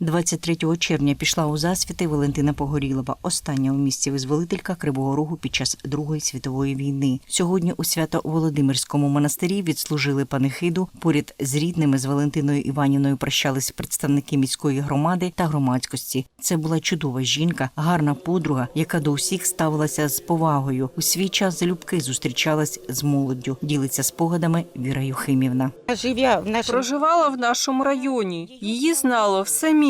23 червня пішла у засвіти Валентина Погорілова, остання у місті визволителька Кривого Рогу під час Другої світової війни. Сьогодні у Свято-Володимирському монастирі відслужили панихиду. Поряд з рідними з Валентиною Іванівною прощались представники міської громади та громадськості. Це була чудова жінка, гарна подруга, яка до усіх ставилася з повагою. У свій час залюбки зустрічалась з молоддю. Ділиться спогадами Віра Юхимівна. Живя в нашому Проживала в нашому районі. Її знало все місто,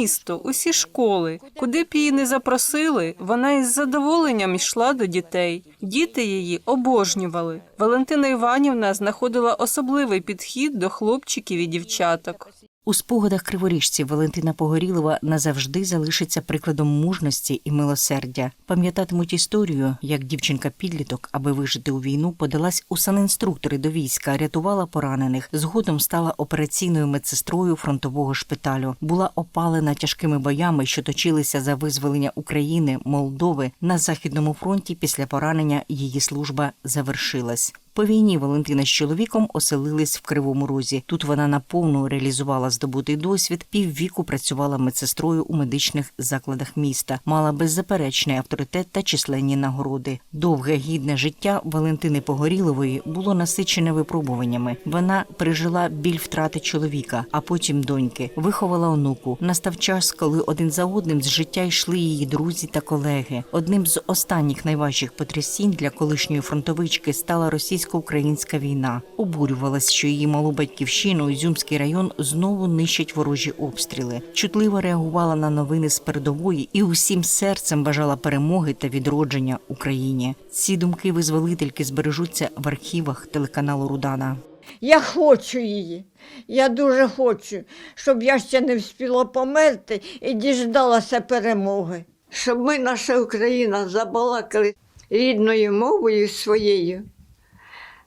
усі школи. Куди б її не запросили, вона із задоволенням йшла до дітей. Діти її обожнювали. Валентина Іванівна знаходила особливий підхід до хлопчиків і дівчаток. У спогадах криворіжців Валентина Погорілова назавжди залишиться прикладом мужності і милосердя. Пам'ятатимуть історію, як дівчинка-підліток, аби вижити у війну, подалась у санінструктори до війська, рятувала поранених. Згодом стала операційною медсестрою фронтового шпиталю. Була опалена тяжкими боями, що точилися за визволення України, Молдови. На західному фронті після поранення її служба завершилась. По війні Валентина з чоловіком оселились в Кривому Розі. Тут вона наповну реалізувала здобутий досвід. Піввіку працювала медсестрою у медичних закладах міста. Мала беззаперечний авторитет та численні нагороди. Довге гідне життя Валентини Погорілової було насичене випробуваннями. Вона пережила біль втрати чоловіка, а потім доньки, виховала онуку. Настав час, коли один за одним з життя йшли її друзі та колеги. Одним з останніх найважчих потрясінь для колишньої фронтовички стала російсько-українська війна. Обурювалась, що її малу батьківщину Ізюмський район знову нищать ворожі обстріли. Чутливо реагувала на новини з передової і усім серцем бажала перемоги та відродження Україні. Ці думки визволительки збережуться в архівах телеканалу Рудана. Я хочу її. Я дуже хочу, щоб я ще не встигла померти і діждалася перемоги. Щоб ми, наша Україна, забалакали рідною мовою своєю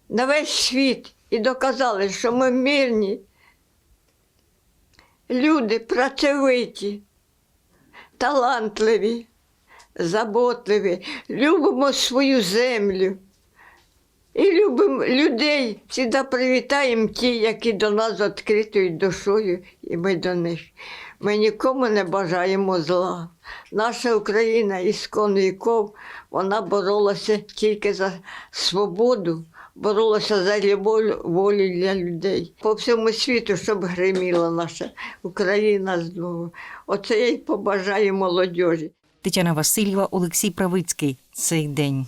на весь світ і доказали, що ми мирні, люди працьовиті, талантливі, заботливі, любимо свою землю. І любимо людей, завжди привітаємо ті, які до нас з відкритою душою, і ми до них. Ми нікому не бажаємо зла. Наша Україна іскон віков, вона боролася тільки за свободу, боролася за любов, волю для людей. По всьому світу, щоб гриміла наша Україна знову. Оце я й побажаю молодіжі. Тетяна Васильєва, Олексій Правицький. Цей день.